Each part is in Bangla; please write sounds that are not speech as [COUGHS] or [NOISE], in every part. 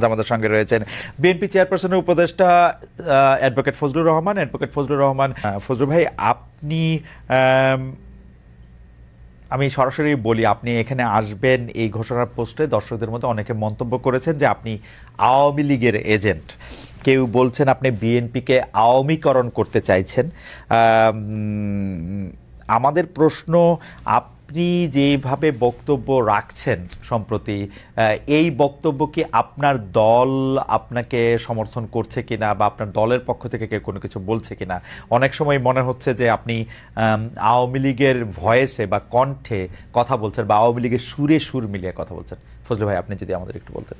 আজ আমাদের সঙ্গে রয়েছেন বিএনপি চেয়ারপারসনের উপদেষ্টা অ্যাডভোকেট ফজলুর রহমান। অ্যাডভোকেট ফজলুর রহমান ফজলুর ভাই, আপনি, আমি সরাসরি বলি, আপনি এখানে আসবেন এই ঘোষণার পোস্টে। দর্শকদের মধ্যে অনেকে মন্তব্য করেছেন যে আপনি আওয়ামী লীগের এজেন্ট। কেউ বলছেন আপনি বিএনপিকে আওয়ামীকরণ করতে চাইছেন। আমাদের প্রশ্ন আপনি যেভাবে বক্তব্য রাখছেন সম্প্রতি এই বক্তব্য কি আপনার দল আপনাকে সমর্থন করছে কিনা বা আপনার দলের পক্ষ থেকে কেউ কোনো কিছু বলছে কিনা? অনেক সময় মনে হচ্ছে যে আপনি আওয়ামী লীগের ভয়েসে বা কণ্ঠে কথা বলছেন বা আওয়ামী লীগের সুরে সুর মিলিয়ে কথা বলছেন। ফজলু ভাই, আপনি যদি আমাদের একটু বলতেন।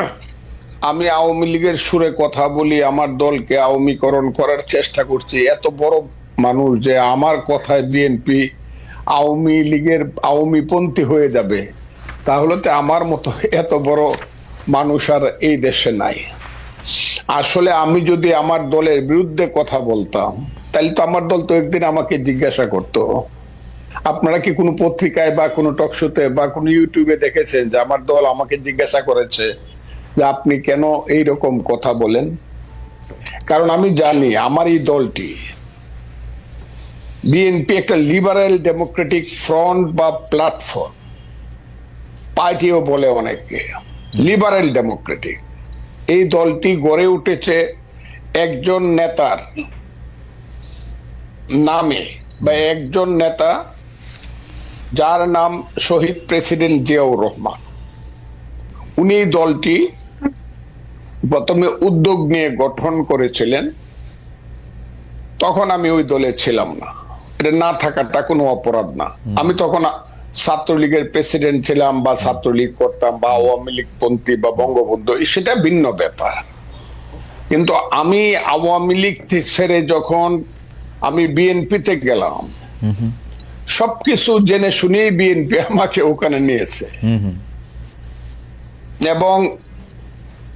[COUGHS] আমি আওয়ামী লীগের সুরে কথা বলি, আমার দলকে আওয়ামীকরণ করার চেষ্টা করছি। এত বড় মানুষ যে আমার কথায় বিএনপি আওয়ামী লীগের আওয়ামীপন্থী হয়ে যাবে, তাহলে তো আমার মতো এত বড় মানুষ আর এই দেশে নাই। আসলে আমি যদি আমার দলের বিরুদ্ধে কথা বলতাম, তাহলে তো আমার দল তো একদিন আমাকে জিজ্ঞাসা করতো। আপনারা কি কোনো পত্রিকায় বা কোনো টকশোতে বা কোনো ইউটিউবে দেখেছেন যে আমার দল আমাকে জিজ্ঞাসা করেছে যে আপনি কেন এই রকম কথা বলেন? কারণ আমি জানি আমার এই দলটি বিএনপি একটা লিবারেল ডেমোক্রেটিক ফ্রন্ট বা প্ল্যাটফর্ম পার্টিও বলে অনেকে লিবারেল ডেমোক্রেটিক এই দলটি গড়ে উঠেছে একজন নেতার নামে বা একজন নেতা যার নাম শহীদ প্রেসিডেন্ট জিয়াউর রহমান। উনি দলটি প্রথমে উদ্যোগ নিয়ে গঠন করেছিলেন, তখন আমি ওই দলে ছিলাম না। এটা না থাকাটা কোনো অপরাধ না। আমি তখন ছাত্রলীগের প্রেসিডেন্ট ছিলাম বা ছাত্রলীগ করতাম বা আওয়ামী লীগ পন্থী বা বঙ্গবন্ধু সেটা ভিন্ন ব্যাপার। কিন্তু আমি আওয়ামী লীগ ছেড়ে যখন আমি বিএনপিতে গেলাম সবকিছু জেনে শুনেই বিএনপি আমাকে ওখানে নিয়েছে। এবং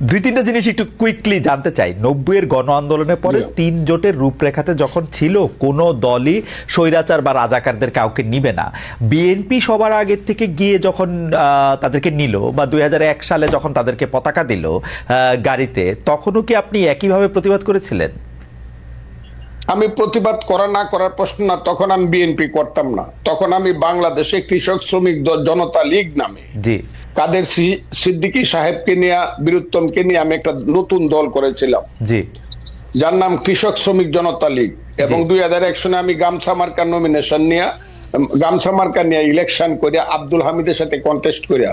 দুই তিনটা জিনিস একটু কুইকলি জানতে চাই। নব্বইয়ের গণ আন্দোলনের পরে তিন জোটের রূপরেখাতে যখন ছিল কোনো দলই স্বৈরাচার বা রাজাকারদের কাউকে নিবে না। বিএনপি সবার আগের থেকে গিয়ে যখন তাদেরকে নিল বা দু হাজার এক সালে যখন তাদেরকে পতাকা দিল গাড়িতে তখনও কি আপনি একইভাবে প্রতিবাদ করেছিলেন? আমি প্রতিবাদ করা না করার প্রশ্ন না তখন আমি বিএনপি করতাম না। তখন আমি বাংলাদেশে কৃষক শ্রমিক জনতা লীগ নামে। জি। কাদের সিদ্দিকী সাহেবকে নিয়ে বীরুত্তমকে নিয়ে আমি একটা নতুন দল করেছিলাম। জি। যার নাম কৃষক শ্রমিক জনতা লীগ। এবং দুই হাজার এক সনে আমি গামছা মার্কার নমিনেশন নিয়ে গামছা মার্কা নিয়ে ইলেকশন করিয়া আব্দুল হামিদের সাথে কন্টেস্ট করিয়া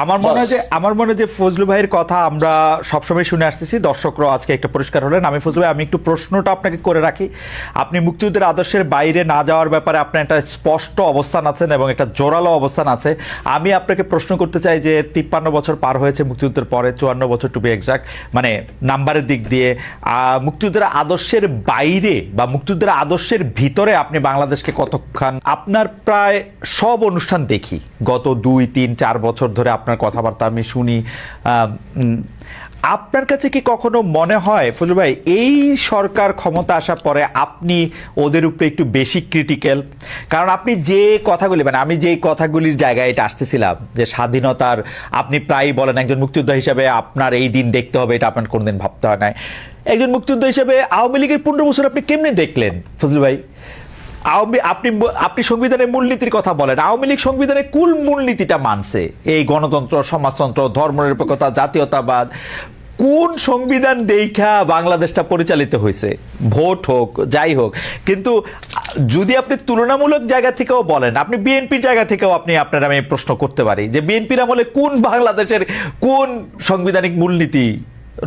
আমার মনে হয় যে আমার মনে হয় যে ফজলু ভাইয়ের কথা আমরা সবসময় শুনে আসতেছি। দর্শকরাও আজকে একটা পরিষ্কার হলেন। আমি ফজলু ভাই আমি একটু প্রশ্নটা আপনাকে করে রাখি। আপনি মুক্তিযুদ্ধের আদর্শের বাইরে না যাওয়ার ব্যাপারে আপনার একটা স্পষ্ট অবস্থান আছেন এবং একটা জোরালো অবস্থান আছে। আমি আপনাকে প্রশ্ন করতে চাই যে তিপ্পান্ন বছর পার হয়েছে মুক্তিযুদ্ধের পরে চুয়ান্ন বছর টু বি এক্সাক্ট মানে নাম্বারের দিক দিয়ে মুক্তিযুদ্ধের আদর্শের বাইরে বা মুক্তিযুদ্ধের আদর্শের ভিতরে আপনি বাংলাদেশকে কতক্ষণ আপনার প্রায় সব অনুষ্ঠান দেখি। গত দুই তিন চার বছর ধরে আপনার কথাবার্তা আমি শুনি। আপনার কাছে কি কখনো মনে হয় ফজল ভাই, এই সরকার ক্ষমতা আসার পরে আপনি ওদের উপরে একটু বেশি ক্রিটিক্যাল কারণ আপনি যে কথাগুলি মানে আমি যে কথাগুলির জায়গায় এটা আসতেছিলাম, যে স্বাধীনতার, আপনি প্রায়ই বলেন একজন মুক্তিযোদ্ধা হিসাবে আপনার এই দিন দেখতে হবে, এটা আপনার কোনোদিন ভাবতে হয় নাই। একজন মুক্তিযোদ্ধা হিসাবে আওয়ামী লীগের পনেরো বছর আপনি কেমনে দেখলেন ফজল ভাই? আওয়ামী আপনি আপনি সংবিধানের মূলনীতির কথা বলেন, আওয়ামী লীগ সংবিধানের কুল মূলনীতিটা মানছে। এই গণতন্ত্র, সমাজতন্ত্র, ধর্মনিরপেক্ষতা, জাতীয়তাবাদ, কোন সংবিধান দেখা বাংলাদেশটা পরিচালিত হয়েছে? ভোট হোক, যাই হোক। কিন্তু যদি আপনি তুলনামূলক জায়গা থেকেও বলেন, আপনি বিএনপির জায়গা থেকেও আপনি, আপনার আমি প্রশ্ন করতে পারি যে বিএনপির আমলে কোন বাংলাদেশের কোন সাংবিধানিক মূলনীতি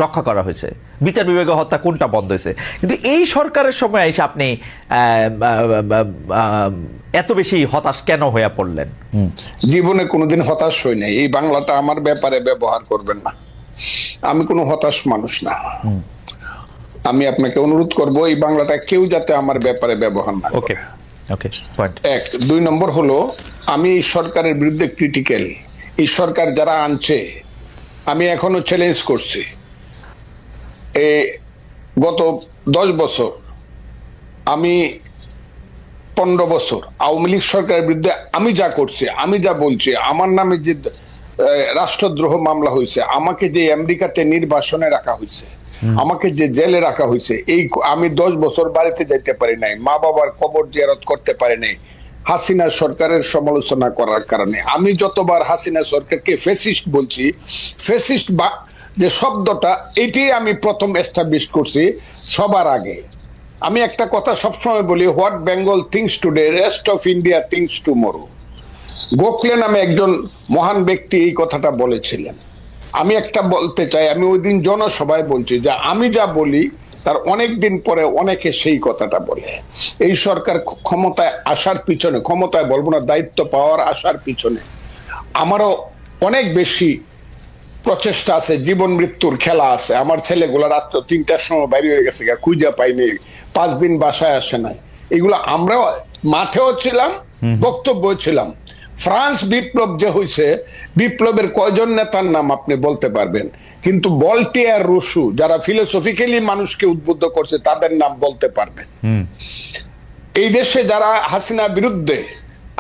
রক্ষা করা হয়েছে। বিচার বিভাগে হত্যা কোনটা বন্ধ হয়েছে? কিন্তু এই সরকারের সময় এসে আপনি এত বেশি হতাশ কেন হয়ে পড়লেন? জীবনে কোনোদিন হতাশ হই নাই। এই বাংলাটা আমার ব্যাপারে ব্যবহার করবেন না। আমি কোনো হতাশ মানুষ না। আমি আপনাকে অনুরোধ করব এই বাংলাটা কেউ যাতে আমার ব্যাপারে ব্যবহার না ওকে ওকে পয়েন্ট এক। দুই নম্বর হলো আমি এই সরকারের বিরুদ্ধে ক্রিটিক্যাল এই সরকার যারা আনছে আমি এখনও চ্যালেঞ্জ করছি। গত দশ বছর আমি পনেরো বছর আওয়ামী লীগ সরকারের বিরুদ্ধে আমি যা করছি আমি যা বলছি আমার নামে যে রাষ্ট্রদ্রোহ মামলা হয়েছে আমাকে যে আমেরিকাতে নির্বাসনে রাখা হয়েছে আমাকে যে জেলে রাখা হয়েছে এই আমি দশ বছর বাড়িতে যাইতে পারি নাই মা বাবার কবর জিয়ারত করতে পারি নাই হাসিনা সরকারের সমালোচনা করার কারণে। আমি যতবার হাসিনা সরকারকে ফেসিস্ট বলছি ফেসিস্ট বা যে শব্দটা এটাই আমি প্রথম এস্টাবলিশ করছি সবার আগে। আমি একটা কথা সবসময় বলি, what Bengal thinks today, rest of India thinks to tomorrow. Gokhale নামে একজন মহান ব্যক্তি এই কথাটা বলেছিলেন। আমি একটা বলতে চাই, আমি ওই দিন জনসভায় বলছি যে আমি যা বলি, তার অনেক দিন পরে অনেকে সেই কথাটা বলে। এই সরকার ক্ষমতায় আসার পিছনে, ক্ষমতায় বলব না, দায়িত্ব পাওয়ার আসার পিছনে, আমারও অনেক বেশি প্রচেষ্টা আছে জীবন মৃত্যুর খেলা আছে। আমার ছেলেগুলো রাত্র তিনটার সময় বাইরে হয়ে গেছে গা, খুঁজে পাইনি পাঁচ দিন বাসায় আসে নাই। এগুলো আমরাও মাঠেও ছিলাম বক্তব্য ছিলাম। ফ্রান্স বিপ্লব যে হয়েছে বিপ্লবের কয়জন নেতার নাম আপনি বলতে পারবেন। কিন্তু বলটিয়ার রসু যারা ফিলোসফিক্যালি মানুষকে উদ্বুদ্ধ করছে তাদের নাম বলতে পারবেন। এই দেশে যারা হাসিনা বিরুদ্ধে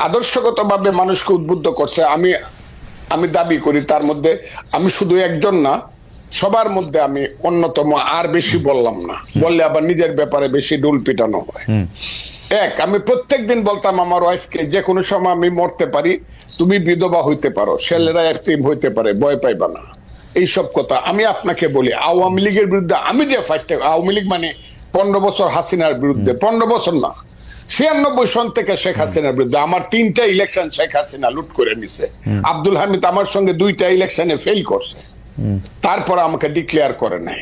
আদর্শগতভাবে মানুষকে উদ্বুদ্ধ করছে আমি আমি দাবি করি তার মধ্যে আমি শুধু একজন না সবার মধ্যে আমি অন্যতম আর বেশি বললাম না। বললে আবার নিজের ব্যাপারে বেশি ডুল পিটানো হয়। এক আমি প্রত্যেক দিন বলতাম আমার ওয়াইফকে যে কোনো সময় আমি মরতে পারি তুমি বিধবা হইতে পারো ছেলেরা একটিম হইতে পারে ভয় পাইবা না। এইসব কথা আমি আপনাকে বলি। আওয়ামী লীগের বিরুদ্ধে আমি যে ফাইটটা আওয়ামী লীগ মানে পনেরো বছর হাসিনার বিরুদ্ধে। পনেরো বছর না। ছিয়ানব্বই সন থেকে শেখ হাসিনার বিরুদ্ধে। আমার তিনটা ইলেকশন শেখ হাসিনা লুট করে নিছে। আব্দুল হামিদ আমার সঙ্গে দুইটা ইলেকশনে ফেল করছে। তারপর আমাকে ডিক্লেয়ার করে নাই।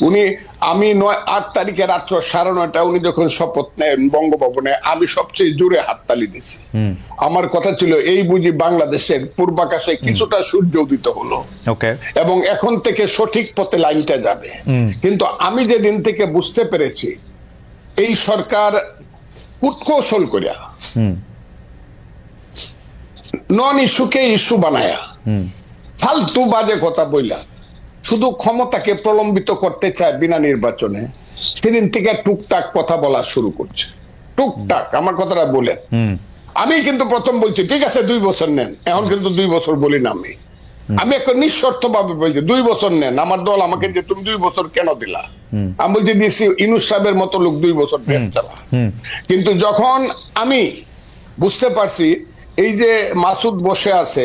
উনি আমি নয় আট তারিখে রাত্র সাড়ে নয়টা উনি যখন শপথ নেন বঙ্গভবনে আমি সবচেয়ে জোরে হাততালি দিছি আমার কথা ছিল এই বুঝি বাংলাদেশের পূর্বাকাশে কিছুটা সূর্য উদিত হলো। এবং এখন থেকে সঠিক পথে লাইনটা যাবে। কিন্তু আমি যেদিন থেকে বুঝতে পেরেছি এই সরকার কুটকৌশল করিয়া নন ইস্যুকে ইস্যু বানায়া ফালতু বাজে কথা বইলা শুধু ক্ষমতাকে প্রলম্বিত করতে চায় বিনা নির্বাচনে সেদিন থেকে টুকটাক কথা বলা শুরু করছে। টুকটাক আমার কথাটা বলে। আমি কিন্তু প্রথম বলছি ঠিক আছে দুই বছর নেন। এখন কিন্তু দুই বছর বলি না আমি। আমি একটা নিঃশর্ত ভাবে বলছি দুই বছর নেন। আমার দল আমাকে যে তুমি দুই বছর কেন দিলা? আমি বলছি দিয়েছি ইনুস সাহেবের মতো লোক দুই বছর দেশ চালা। কিন্তু যখন আমি বুঝতে পারছি এই যে মাসুদ বসে আছে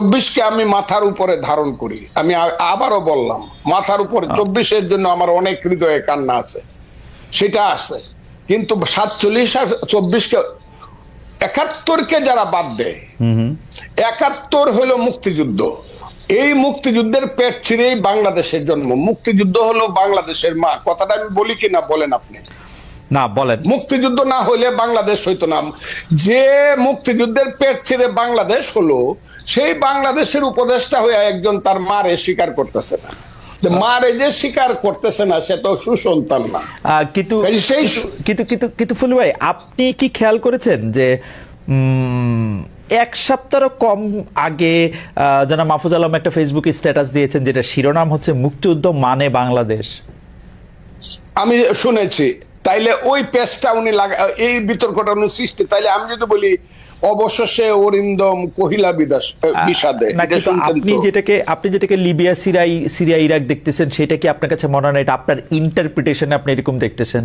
চব্বিশকে আমি মাথার উপরে ধারণ করি। আমি আবারও বললাম মাথার উপরে চব্বিশের জন্য আমার অনেক হৃদয়ে কান্না আছে। সেটা আছে। কিন্তু সাতচল্লিশ আর চব্বিশকে একাত্তরকে যারা বাদ দেয় একাত্তর হলো মুক্তিযুদ্ধ। এই মুক্তিযুদ্ধের পেট ছিঁড়েই বাংলাদেশের জন্ম। মুক্তিযুদ্ধ হলো বাংলাদেশের মা। কথাটা আমি বলি কিনা বলেন আপনি। না বলেন। মুক্তিযুদ্ধ না হইলে বাংলাদেশ হইতো না। যে মুক্তিযুদ্ধের পেট ছিঁড়ে বাংলাদেশ হলো সেই বাংলাদেশের উপদেষ্টা হয়ে একজন তার মারে স্বীকার করতেছে না। মারে যে স্বীকার করতেছে না সে তো সুসন্তান না। কিন্তু সেই কিন্তু কিন্তু কিন্তু ফুলু ভাই আপনি কি খেয়াল করেছেন যে এক সপ্তাহ কম আগে জনাব মাহফুজ আলম একটা ফেসবুকে স্ট্যাটাস দিয়েছেন যেটা শিরোনাম হচ্ছে মুক্তিযুদ্ধ মানে বাংলাদেশ? আমি শুনেছি। তাইলে ওই পেজটা উনি লাগা এই বিতর্কটা উনি সৃষ্টি তাইলে আমি যদি বলি অবশেষে অরিন্দম কহিলা বিদাস বিষাদে। আপনি যেটাকে আপনি যেটাকে লিবিয়া সিরিয়াই সিরিয়া ইরাক দেখতেছেন সেটা কি আপনার কাছে মনে হয় এটা আপনার ইন্টারপ্রিটেশনে আপনি এরকম দেখতেছেন?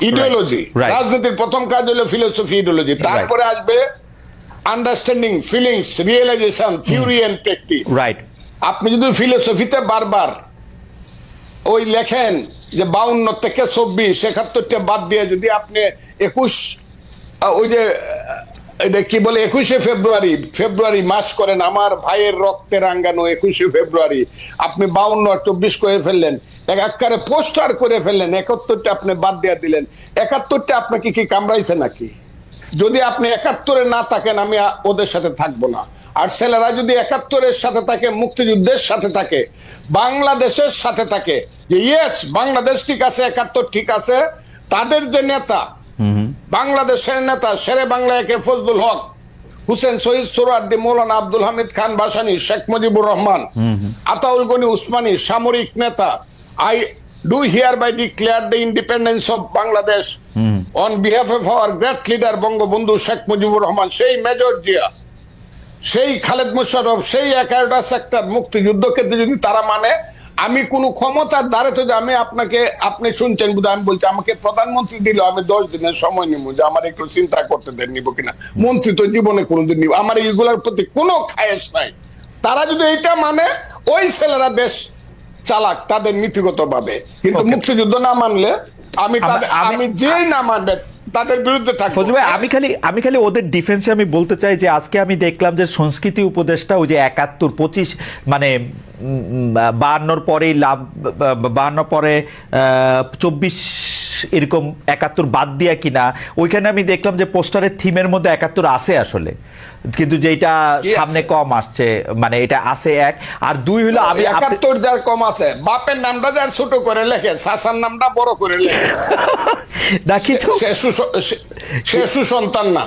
ইডিওলজি রাজনীতির প্রথম কাজ হলো ফিলোসফি ইডিওলজি তারপরে আসবে understanding feelings realization theory and practice right আপনি যদি ফিলোসফিতে বারবার ওই লেখেন যে বাউন্ন থেকে চব্বিশ একাত্তরটা বাদ দিয়ে যদি আপনি একুশ ওই যে এটা কি বলে, একুশে ফেব্রুয়ারি ফেব্রুয়ারি মাস করেন আমার ভাইয়ের রক্তে রাঙ্গানো একুশে ফেব্রুয়ারি। আপনি বাউন্ন আর চব্বিশ করে ফেললেন, এক একবারে পোস্টার করে ফেললেন, একাত্তরটা আপনি বাদ দিয়ে দিলেন। একাত্তরটা আপনাকে কি কামড়াইছে নাকি? যদি আপনি একাত্তরে না থাকেন, আমি ওদের সাথে থাকব না। আর ছেলেরা যদি একাত্তরের সাথে থাকে, মুক্তিযুদ্ধের সাথে থাকে, বাংলাদেশের সাথে থাকে, যে ইয়েস বাংলাদেশ ঠিক আছে, একাত্তর ঠিক আছে, তাদের যে নেতা বাংলাদেশের নেতা শেরে বাংলা একে ফজলুল হক হুসেন শহীদ সোরার্দি মৌলানা আব্দুল হামিদ খান বাসানি শেখ মুজিবুর রহমান আতাউল গনি উসমানী সামরিক নেতা I do hereby declare the independence of Bangladesh on behalf of our great leader Bangabandhu Sheikh Mujibur Rahman সেই মেজর জিয়া সেই খালেদ মুশারফ সেই এগারোটা সেক্টর মুক্তিযুদ্ধকে যদি তারা মানে আমি কোন ক্ষমতার দ্বারে তো আমি আপনাকে আপনি শুনছেন বুধ আমি বলছি আমাকে প্রধানমন্ত্রী দিল আমি দশ দিনের সময় নিব যে আমার একটু চিন্তা করতে দেন নিব কিনা। মন্ত্রী তো জীবনে কোনোদিন নিব। আমার এইগুলোর প্রতি কোনো খায়েশ নাই। তারা যদি এটা মানে ওই ছেলেরা দেশ চালাক তাদের নীতিগত ভাবে কিন্তু মুক্তিযুদ্ধ না মানলে আমি- আমি যেই না মানবে তাদের বিরুদ্ধে থাকব। আমি খালি আমি খালি ওদের ডিফেন্সে আমি বলতে চাই যে আজকে আমি দেখলাম যে সংস্কৃতি উপদেষ্টা ওই যে একাত্তর পঁচিশ মানে বাহান্নর পরেই লাভ বাহান্ন পরে চব্বিশ এরকম একাত্তর বাদ দিয়া কিনা ওইখানে আমি দেখলাম যে পোস্টারের থিমের মধ্যে একাত্তর আছে আসলে। কিন্তু যেটা সামনে কম আসছে মানে এটা আছে এক। আর দুই হলো আমি একাত্তর যার কম আছে বাপের নামটা যার ছোট করে লেখে শাসার নামটা বড় করে লেখে। দেখি শেষু সন্তান সে- সে সুসন্তান না।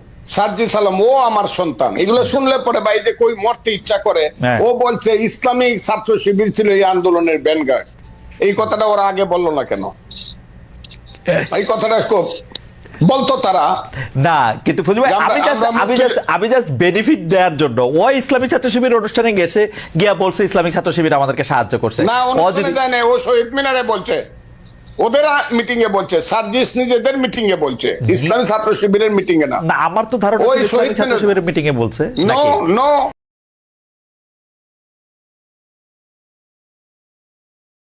সার্জি সালাম ও আমার সন্তান। এগুলো শুনলে পরে ভাই যে কই মরতে ইচ্ছা করে হ্যাঁ। ও বলছে ইসলামিক ছাত্র শিবির ছিল এই আন্দোলনের ব্যানগার্ড এই কথাটা ওরা আগে বলল না কেন? এই কথাটা খুব বলতো তারা। না কিন্তু ফজলু ভাই আমি জাস্ট আমি জাস্ট আমি জাস্ট বেনিফিট দেওয়ার জন্য ও ইসলামিক ছাত্র শিবির অনুষ্ঠানে গেছে গিয়া বলছে ইসলামিক ছাত্র শিবির আমাদেরকে সাহায্য করছে। না ও শহীদ মিনারে বলছে। ওদের মিটিং এ বলছে সার্জিস নিজেদের মিটিং এ বলছে। ইসলামী ছাত্র শিবিরের মিটিং এ না আমার তো ধারণা ওই শহীদ মিটিং এ বলছে নো নো